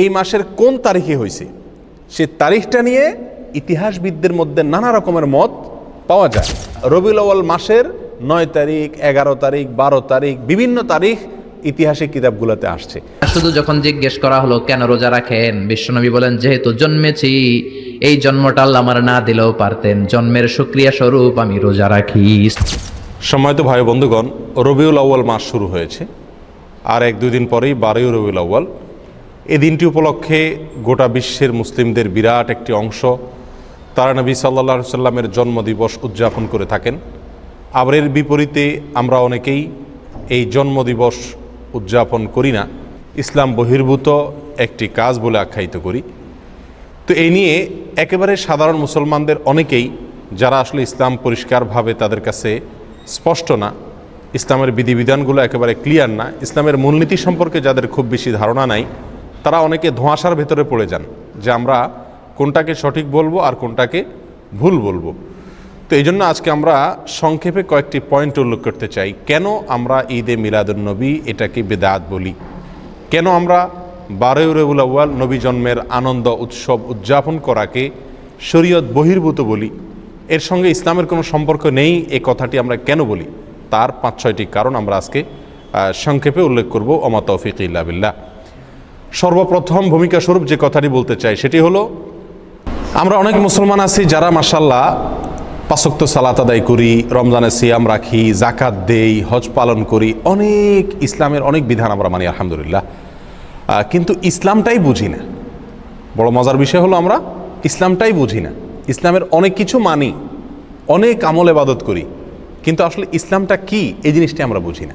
এই মাসের কোন তারিখে হয়েছে? সে তারিখটা নিয়ে ইতিহাসবিদদের মধ্যে নানা রকমের মত পাওয়া যায়। রবিউল আউয়াল মাসের নয় তারিখ এগারো তারিখ বারো তারিখ বিভিন্ন তারিখ ইতিহাসের কিতাবগুলোতে আসছে। শুধু যখন জিজ্ঞেস করা হলো কেন রোজা রাখেন? বিশ্বনবী বলেন যেহেতু জন্মেছি এই জন্মটা আল্লাহ আমার না দিলেও পারতেন। জন্মের সুক্রিয়া স্বরূপ আমি রোজা রাখি। সম্মানিত ভাই বন্ধুগণ রবিউল আউ্য়াল মাস শুরু হয়েছে। আর এক দুই দিন পরেই বারোই রবিউল আউ্য়াল এই দিনটি উপলক্ষে গোটা বিশ্বের মুসলিমদের বিরাট একটি অংশ, তারা নবী সাল্লা সাল্লামের জন্মদিবস উদযাপন করে থাকেন। আবার এর বিপরীতে আমরা অনেকেই এই জন্মদিবস উদযাপন করি না। ইসলাম বহির্ভূত একটি কাজ বলে আখ্যায়িত করি। তো এই নিয়ে একেবারে সাধারণ মুসলমানদের অনেকেই, যারা আসলে ইসলাম পরিষ্কারভাবে তাদের কাছে স্পষ্ট না, ইসলামের বিধিবিধানগুলো একেবারে ক্লিয়ার না, ইসলামের মূলনীতি সম্পর্কে যাদের খুব বেশি ধারণা নাই তারা অনেকে ধোঁয়াশার ভেতরে পড়ে যান যে আমরা কোনটাকে সঠিক বলব আর কোনটাকে ভুল বলব। তো এই জন্য আজকে আমরা সংক্ষেপে কয়েকটি পয়েন্ট উল্লেখ করতে চাই। কেন আমরা ঈদে মিলাদুন্নবী এটাকে বেদাত বলি? কেন আমরা বারোই রবিউল আউ্য়াল নবী জন্মের আনন্দ উৎসব উদযাপন করাকে শরীয়ত বহির্ভূত বলি? এর সঙ্গে ইসলামের কোনো সম্পর্ক নেই, এ কথাটি আমরা কেন বলি? তার পাঁচ ছয়টি কারণ আমরা আজকে সংক্ষেপে উল্লেখ করব। অমা তৌফিক ইল্লা বিল্লাহ। সর্বপ্রথম ভূমিকা স্বরূপ যে কথাটি বলতে চাই সেটি হলো, আমরা অনেক মুসলমান আছি যারা মাসাল্লাহ পাশক্ত সালাত আদায় করি, রমজানে সিয়াম রাখি জাকাত দেই, হজ পালন করি, অনেক ইসলামের অনেক বিধান আমরা মানি, আলহামদুলিল্লাহ। কিন্তু ইসলামটাই বুঝি না। বড় মজার বিষয় হলো আমরা ইসলামটাই বুঝি না। ইসলামের অনেক কিছু মানি, অনেক আমল এবাদত করি, কিন্তু আসলে ইসলামটা কি, এই জিনিসটি আমরা বুঝি না।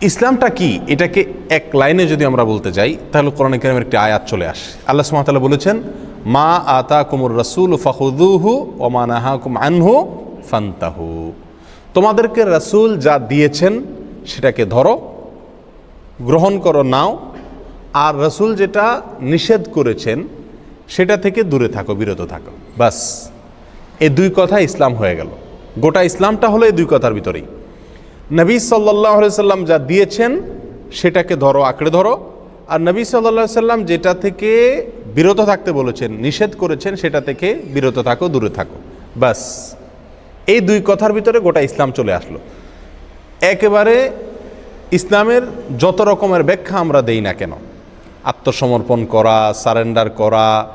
ইসলামটা কি? এটাকে এক লাইনে যদি আমরা বলতে যাই, তাহলে কোরআন কারিমের একটি আয়াত চলে আসে। আল্লাহ সুমাতাল্লাহ বলেছেন, মা আতা কুমুর রসুল ফাহুদুহু ওমানাহা কুম আনহু ফান্তাহু। তোমাদেরকে রসুল যা দিয়েছেন, সেটাকে ধরো, গ্রহণ করো, নাও। আর রসুল যেটা নিষেধ করেছেন, সেটা থেকে দূরে থাকো, বিরত থাকো। বাস এই দুই কথা ইসলাম হয়ে গেল। গোটা ইসলামটা হলো এই দুই কথার ভিতরেই। নবী সাল্লাহ সাল্লাম যা দিয়েছেন, সেটাকে ধরো, আঁকড়ে ধরো। আর নবী সাল্লাহ সাল্লাম যেটা থেকে বিরত থাকতে বলেছেন, নিষেধ করেছেন, সেটা থেকে বিরত থাকো, দূরে থাকো। বাস এই দুই কথার ভিতরে গোটা ইসলাম চলে আসলো। একেবারে ইসলামের যত রকমের ব্যাখ্যা আমরা দেই না কেন। আত্মসমর্পণ করা, সারেন্ডার করা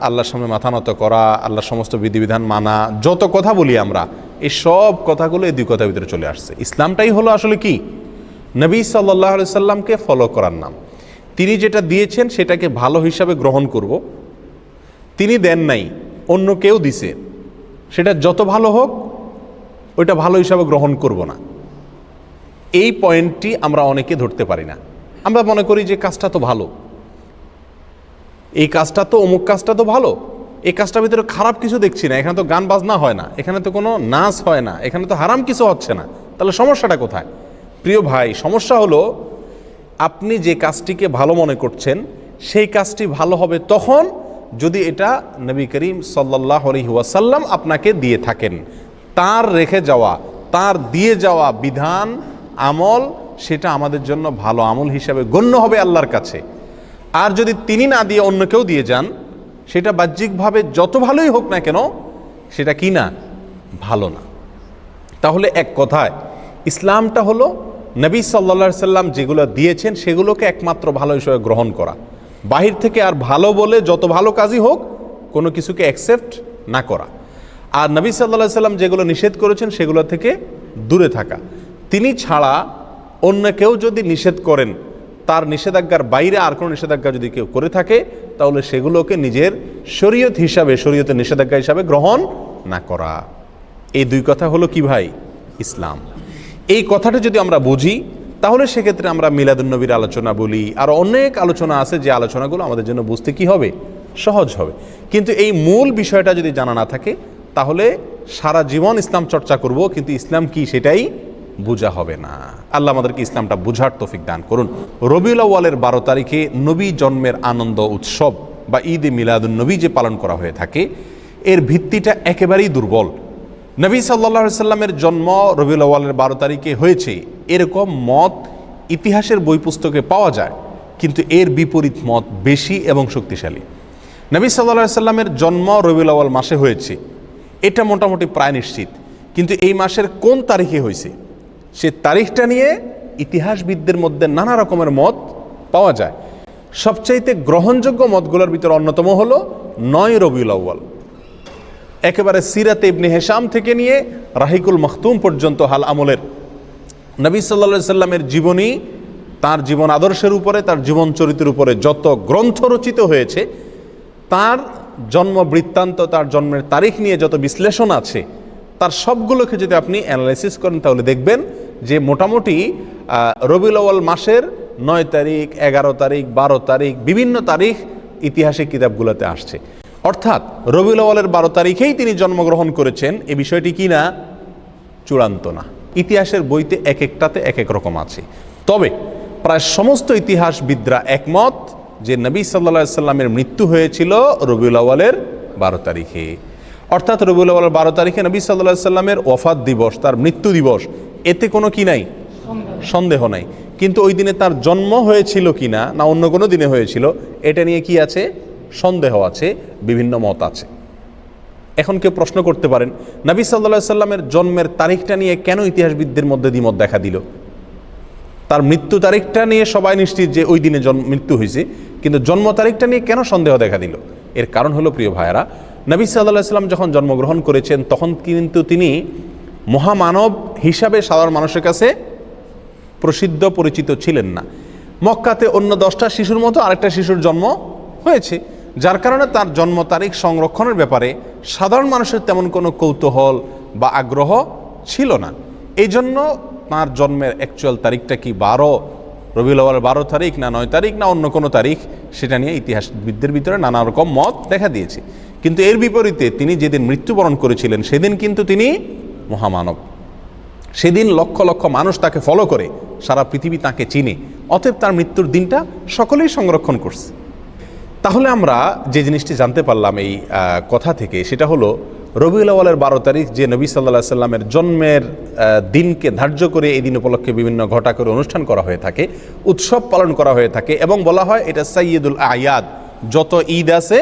আল্লাহর সামনে মাথা নত করা, আল্লাহর সমস্ত বিধিবিধান মানা, যত কথা বলি আমরা, এই সব কথাগুলো এই দুই কথার ভিতরে চলে আসছে। ইসলামটাই হলো আসলে কি? নবী সাল্লাহ সাল্লামকে ফলো করার নাম। তিনি যেটা দিয়েছেন, সেটাকে ভালো হিসাবে গ্রহণ করব। তিনি দেন নাই, অন্য কেউ দিছে। সেটা যত ভালো হোক, ওইটা ভালো হিসাবে গ্রহণ করব না। এই পয়েন্টটি আমরা অনেকে ধরতে পারি না। আমরা মনে করি যে কাজটা তো ভালো। এই কাজটা তো, অমুক কাজটা তো ভালো। এই কাজটার ভিতরে খারাপ কিছু দেখছি না, এখানে তো গান বাজনা হয় না, এখানে তো কোনো নাচ হয় না, এখানে তো হারাম কিছু হচ্ছে না। তাহলে সমস্যাটা কোথায়? প্রিয় ভাই, সমস্যা হলো, আপনি যে কাজটিকে ভালো মনে করছেন, সেই কাজটি ভালো হবে তখন যদি এটা নবী করিম সাল্লাহ ওয়াসাল্লাম আপনাকে দিয়ে থাকেন। তার রেখে যাওয়া, তার দিয়ে যাওয়া বিধান, আমল, সেটা আমাদের জন্য ভালো আমল হিসাবে গণ্য হবে আল্লাহর কাছে। আর যদি তিনি না দিয়ে অন্য কেউ দিয়ে যান, সেটা বাহ্যিকভাবে যত ভালোই হোক না কেন, সেটা কি না? ভালো না। তাহলে এক কথায়, ইসলামটা হলো নবী সাল্লা সাল্লাম যেগুলো দিয়েছেন, সেগুলোকে একমাত্র ভালো হিসেবে গ্রহণ করা। বাহির থেকে আর ভালো বলে যত ভালো কাজই হোক, কোনো কিছুকে অ্যাকসেপ্ট না করা। আর নবী সাল্লা সাল্লাম যেগুলো নিষেধ করেছেন, সেগুলো থেকে দূরে থাকা। তিনি ছাড়া অন্য কেউ যদি নিষেধ করেন তার নিষেধাজ্ঞার বাইরে আর কোনো নিষেধাজ্ঞা যদি কেউ করে থাকে, তাহলে সেগুলোকে নিজের শরীয়ত হিসাবে, শরীয়তের নিষেধাজ্ঞা হিসাবে গ্রহণ না করা। এই দুই কথা হলো কি ভাই? ইসলাম। এই কথাটা যদি আমরা বুঝি, তাহলে সেক্ষেত্রে আমরা মিলাদুন্নবীর আলোচনা বলি। আর অনেক আলোচনা আছে যে আলোচনাগুলো আমাদের জন্য বুঝতে কি হবে? সহজ হবে। কিন্তু এই মূল বিষয়টা যদি জানা না থাকে, তাহলে সারা জীবন ইসলাম চর্চা করব, কিন্তু ইসলাম কি সেটাই বোঝা হবে না। আল্লাহ আমাদেরকে ইসলামটা বুঝার তৌফিক দান করুন। রবিউল আউ্য়ালের বারো তারিখে নবী জন্মের আনন্দ, উৎসব বা ঈদ এ মিলাদুন নবী যে পালন করা হয়ে থাকে, এর ভিত্তিটা একেবারেই দুর্বল। নবী সাল্লা সাল্লামের জন্ম রবিউল আউ্য়ালের বারো তারিখে হয়েছে। এরকম মত ইতিহাসের বই পুস্তকে পাওয়া যায়, কিন্তু এর বিপরীত মত বেশি এবং শক্তিশালী। নবী সাল্লা সাল্লামের জন্ম রবিউল আওয়াল মাসে হয়েছে। এটা মোটামুটি প্রায় নিশ্চিত। কিন্তু এই মাসের কোন তারিখে হয়েছে? সে তারিখটা নিয়ে ইতিহাসবিদদের মধ্যে নানা রকমের মত পাওয়া যায়। সবচাইতে গ্রহণযোগ্য মতগুলোর ভিতরে অন্যতম হলো নয় রবিউল আউ্য়াল। একেবারে সিরাতে ইবনে হেসাম থেকে নিয়ে রাহিকুল মখতুম পর্যন্ত হাল আমলের। নবী সাল্লা সাল্লামের জীবনী, তার জীবন আদর্শের উপরে, তার জীবন চরিত্রের উপরে যত গ্রন্থ রচিত হয়েছে, তার জন্ম বৃত্তান্ত, তার জন্মের তারিখ নিয়ে যত বিশ্লেষণ আছে তার সবগুলোকে যদি আপনি অ্যানালাইসিস করেন, তাহলে দেখবেন যে মোটামুটি রবিউল আউয়াল মাসের নয় তারিখ, এগারো তারিখ, বারো তারিখ, বিভিন্ন তারিখ ইতিহাসিক কিতাবগুলোতে আসছে। অর্থাৎ রবিউল আউয়ালের বারো তারিখেই তিনি জন্মগ্রহণ করেছেন, এ বিষয়টি কি না? চূড়ান্ত না। ইতিহাসের বইতে এক একটাতে এক এক রকম আছে। তবে প্রায় সমস্ত ইতিহাসবিদরা একমত যে নবী সাল্লা সাল্লামের মৃত্যু হয়েছিল রবিউল আওয়ালের বারো তারিখে। অর্থাৎ রবিউল আওয়ালের বারো তারিখে নবী সাল্লা সাল্লামের ওফাত দিবস, তার মৃত্যু দিবস, এতে কোনো কি নাই? সন্দেহ নাই। কিন্তু ওই দিনে তার জন্ম হয়েছিল কি না না অন্য কোনো দিনে হয়েছিল, এটা নিয়ে কি আছে? সন্দেহ আছে, বিভিন্ন মত আছে। এখন কেউ প্রশ্ন করতে পারেন, নবী সাল্লা সাল্লামের জন্মের তারিখটা নিয়ে কেন ইতিহাসবিদদের মধ্যে দ্বিমত দেখা দিল? তার মৃত্যু তারিখটা নিয়ে সবাই নিশ্চিত যে ওই দিনে জন্ম, মৃত্যু হয়েছে, কিন্তু জন্ম তারিখটা নিয়ে কেন সন্দেহ দেখা দিল? এর কারণ হলো, প্রিয় ভাইয়েরা নবী সাল্লাহ সাল্লাম যখন জন্মগ্রহণ করেছেন, তখন কিন্তু তিনি মহামানব হিসাবে সাধারণ মানুষের কাছে প্রসিদ্ধ, পরিচিত ছিলেন না। মক্কাতে অন্য দশটা শিশুর মতো আরেকটা শিশুর জন্ম হয়েছে, যার কারণে তার জন্ম তারিখ সংরক্ষণের ব্যাপারে সাধারণ মানুষের তেমন কোনো কৌতূহল বা আগ্রহ ছিল না। এই জন্য তাঁর জন্মের অ্যাকচুয়াল তারিখটা কি বারো? রবিউল বারো তারিখ না নয় তারিখ না অন্য কোনো তারিখ? সেটা নিয়ে ইতিহাসবিদদের ভিতরে নানা রকম মত দেখা দিয়েছে। কিন্তু এর বিপরীতে তিনি যেদিন মৃত্যুবরণ করেছিলেন, সেদিন কিন্তু তিনি মহামানব। সেদিন লক্ষ লক্ষ মানুষ তাকে ফলো করে, সারা পৃথিবী তাকে চিনে। অতএব তার মৃত্যুর দিনটা সকলেই সংরক্ষণ করছে। তাহলে আমরা যে জিনিসটি জানতে পারলাম এই কথা থেকে, সেটা হলো রবিউল বারো তারিখ, যে নবী সাল্লাহ সাল্লামের জন্মের দিনকে ধার্য করে এই দিন উপলক্ষে বিভিন্ন ঘটা করে অনুষ্ঠান করা হয়ে থাকে, উৎসব পালন করা হয়ে থাকে এবং বলা হয় এটা সাইয়দুল আয়াদ। যত ঈদ আছে,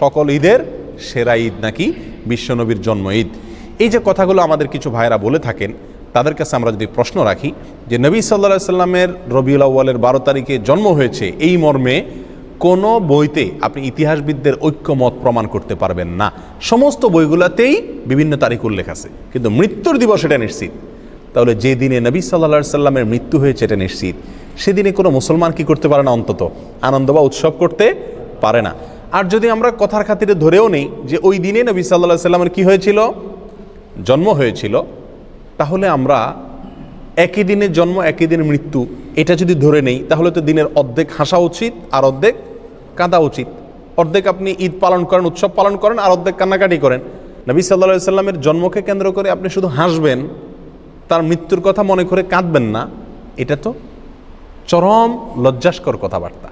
সকল ঈদের সেরা ঈদ নাকি বিশ্বনবীর জন্ম ঈদ? এই যে কথাগুলো আমাদের কিছু ভাইরা বলে থাকেন, তাদের কাছে আমরা যদি প্রশ্ন রাখি যে নবী সাল্লা সাল্লামের রবিউল আউ্য়ালের বারো তারিখে জন্ম হয়েছে এই মর্মে কোনো বইতে আপনি ইতিহাসবিদদের ঐক্যমত প্রমাণ করতে পারবেন না। সমস্ত বইগুলোতেই বিভিন্ন তারিখ উল্লেখ আছে, কিন্তু মৃত্যুর দিবস এটা নিশ্চিত। তাহলে যে দিনে নবী সাল্লা সাল্লামের মৃত্যু হয়েছে এটা নিশ্চিত। সেদিনে কোনো মুসলমান কি করতে পারে না অন্তত? আনন্দ বা উৎসব করতে পারে না। আর যদি আমরা কথার খাতিরে ধরেও নেই যে ওই দিনে নবী সাল্লাহ সাল্লামের কি হয়েছিল? জন্ম হয়েছিল। তাহলে আমরা একই দিনে জন্ম, একই দিনে মৃত্যু, এটা যদি ধরে নেই, তাহলে তো দিনের অর্ধেক হাসা উচিত আর অর্ধেক কাঁদা উচিত। অর্ধেক আপনি ঈদ পালন করেন, উৎসব পালন করেন আর অর্ধেক কান্নাকাটি করেন। নবী সাল্লা সাল্লামের জন্মকে কেন্দ্র করে আপনি শুধু হাসবেন, তার মৃত্যুর কথা মনে করে কাঁদবেন না। এটা তো চরম লজ্জাস্কর কথাবার্তা।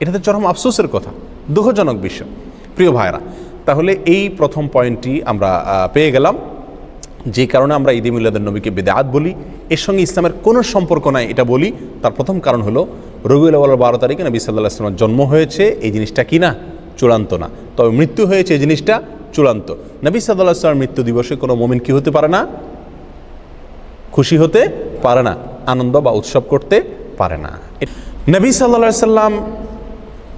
এটা তো চরম আফসোসের কথা। দুঃখজনক বিষয়। প্রিয় ভাইরা তাহলে এই প্রথম পয়েন্টটি আমরা পেয়ে গেলাম। যে কারণে আমরা ঈদ মিলাদের নবীকে বেদাত বলি। এর সঙ্গে ইসলামের কোনো সম্পর্ক নাই, এটা বলি। তার প্রথম কারণ হলো, রবিউল বারো তারিখে নবী সাল্লাহ আসলামের জন্ম হয়েছে। এই জিনিসটা কি না? চূড়ান্ত না। তবে মৃত্যু হয়েছে এই জিনিসটা চূড়ান্ত। নবী সাল্লাহ আসলামের মৃত্যু দিবসে কোনো মোমিন কি হতে পারে না? খুশি হতে পারে না। আনন্দ বা উৎসব করতে পারে না। নবী সাল্লা সাল্লাম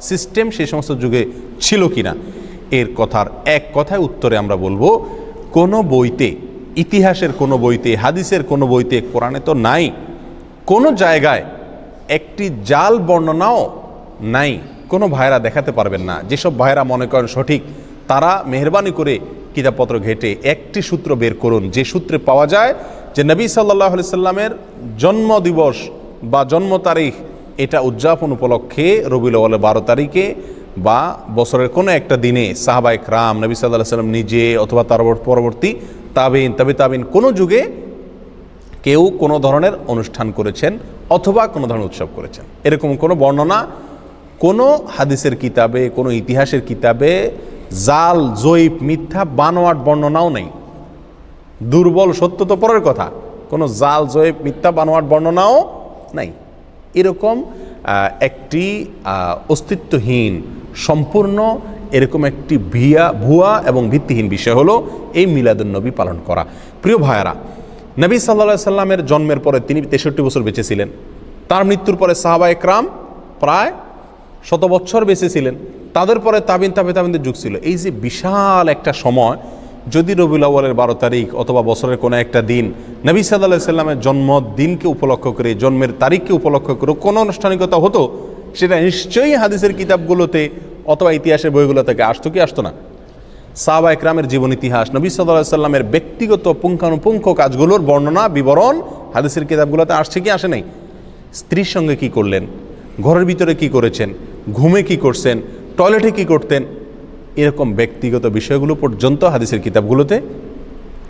সিস্টেম সেই সমস্ত যুগে ছিল কিনা? এর কথার এক কথায় উত্তরে আমরা বলব, কোনো বইতে, ইতিহাসের কোনো বইতে, হাদিসের কোনো বইতে, কোরআনে তো নাই, কোনো জায়গায় একটি জাল বর্ণনাও নাই, কোনো ভাইরা দেখাতে পারবেন না। যেসব ভাইরা মনে করেন সঠিক, তারা মেহরবানি করে কিতাবপত্র ঘেটে একটি সূত্র বের করুন। যে সূত্রে পাওয়া যায় যে নবী সাল্লাহ সাল্লামের জন্ম দিবস বা জন্ম তারিখ এটা উদযাপন উপলক্ষে রবিউল আউ্বালের বারো তারিখে বা বছরের কোনো একটা দিনে সাহাবাই রাম নবী সাল্লাহ সাল্লাম নিজে অথবা তার পরবর্তী তাবিন, তবে তাবিন কোনো যুগে কেউ কোনো ধরনের অনুষ্ঠান করেছেন অথবা কোনো ধরনের উৎসব করেছেন। এরকম কোনো বর্ণনা কোনো হাদিসের কিতাবে, কোনো ইতিহাসের কিতাবে জাল, জৈব, মিথ্যা, বানোয়াট বর্ণনাও নেই। দুর্বল সত্য তো পরের কথা। কোনো জাল জয়েব মিথ্যা, বানোয়াট বর্ণনাও নাই। এরকম একটি অস্তিত্বহীন, সম্পূর্ণ এরকম একটি ভিয়া, ভুয়া এবং ভিত্তিহীন বিষয় হলো এই মিলাদুন্নবী পালন করা। প্রিয় ভাইয়ারা, নবী সাল্লা সাল্লামের জন্মের পরে তিনি তেষট্টি বছর বেঁচে ছিলেন। তার মৃত্যুর পরে সাহাবা একরাম প্রায় শত বছর বেঁচে ছিলেন। তাদের পরে তাবিন, তাবে তাবিনদের যুগ ছিল। এই যে বিশাল একটা সময় যদি রবিউল আউ্বালের বারো তারিখ অথবা বছরের কোনো একটা দিন নবী সাল্লাহ সাল্লামের জন্মদিনকে উপলক্ষ করে, জন্মের তারিখকে উপলক্ষ করে কোনো আনুষ্ঠানিকতা হতো, সেটা নিশ্চয়ই হাদিসের কিতাবগুলোতে অথবা ইতিহাসের বইগুলো থেকে আসতো কি আসতো না? সাহাবা একরামের জীবন ইতিহাস, নবী সাল্লাহ সাল্লামের ব্যক্তিগত পুঙ্খানুপুঙ্খ কাজগুলোর বর্ণনা, বিবরণ হাদিসের কিতাবগুলোতে আসছে কি আসে নাই? স্ত্রীর সঙ্গে কি করলেন? ঘরের ভিতরে কি করেছেন? ঘুমে কি করছেন? টয়লেটে কি করতেন? এরকম ব্যক্তিগত বিষয়গুলো পর্যন্ত হাদিসের কিতাবগুলোতে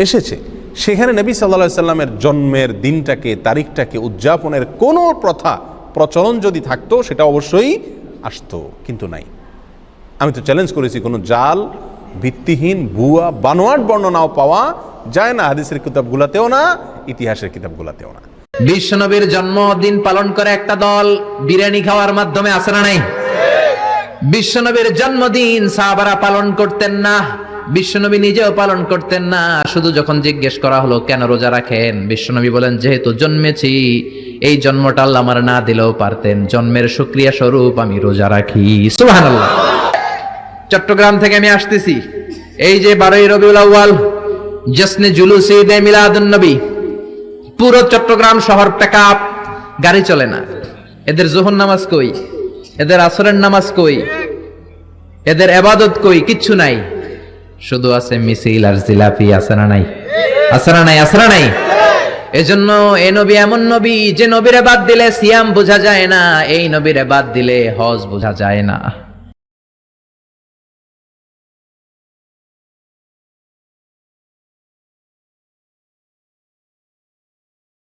এসেছে। সেখানে নবী সাল্লা সাল্লামের জন্মের দিনটাকে, তারিখটাকে, উদযাপনের কোনো প্রথা, প্রচলন যদি থাকতো, সেটা অবশ্যই আসতো, কিন্তু নাই। আমি তো চ্যালেঞ্জ করেছি, কোনো জাল, ভিত্তিহীন, ভুয়া, বানোয়াট বর্ণনাও পাওয়া যায় না হাদিসের কিতাবগুলাতেও না, ইতিহাসের কিতাবগুলাতেও না। বিশ্বনবীর জন্মদিন পালন করে একটা দল বিরিয়ানি খাওয়ার মাধ্যমে আসে না নাই? বিশ্বনবীর জন্মদিন সাহাবারা পালন করতেন না, বিশ্বনবী নিজেও পালন করতেন না। শুধু যখন জিজ্ঞেস করা হলো, কেন রোজা রাখেন? বিশ্বনবী বলেন, যেহেতু জন্মেছি, এই জন্মটা আল্লাহ আমার না দিলেও পারতেন। জন্মের সুক্রিয়া স্বরূপ আমি রোজা রাখি। সুবহানাল্লাহ। চট্টগ্রাম থেকে আমি আসতেছি। এই যে বারোই রবিউল আউয়াল জসনে জুলুসি দে মিলাদুন নবী পুরো চট্টগ্রাম শহর প্যাকআপ গাড়ি চলে না। এদের জোহর নামাজ কই? এদের আসরের নামাজ কই? এদের এবাদত কই? কিচ্ছু নাই। শুধু আছে মিছিল আর জিলাপি আসারা নাই? আসারা নাই আসারা নাই? এজন্য এ নবী এমন নবী যে নবীরে বাদ দিলে সিয়াম বোঝা যায় না, এই নবীরে বাদ দিলে হজ বোঝা যায় না।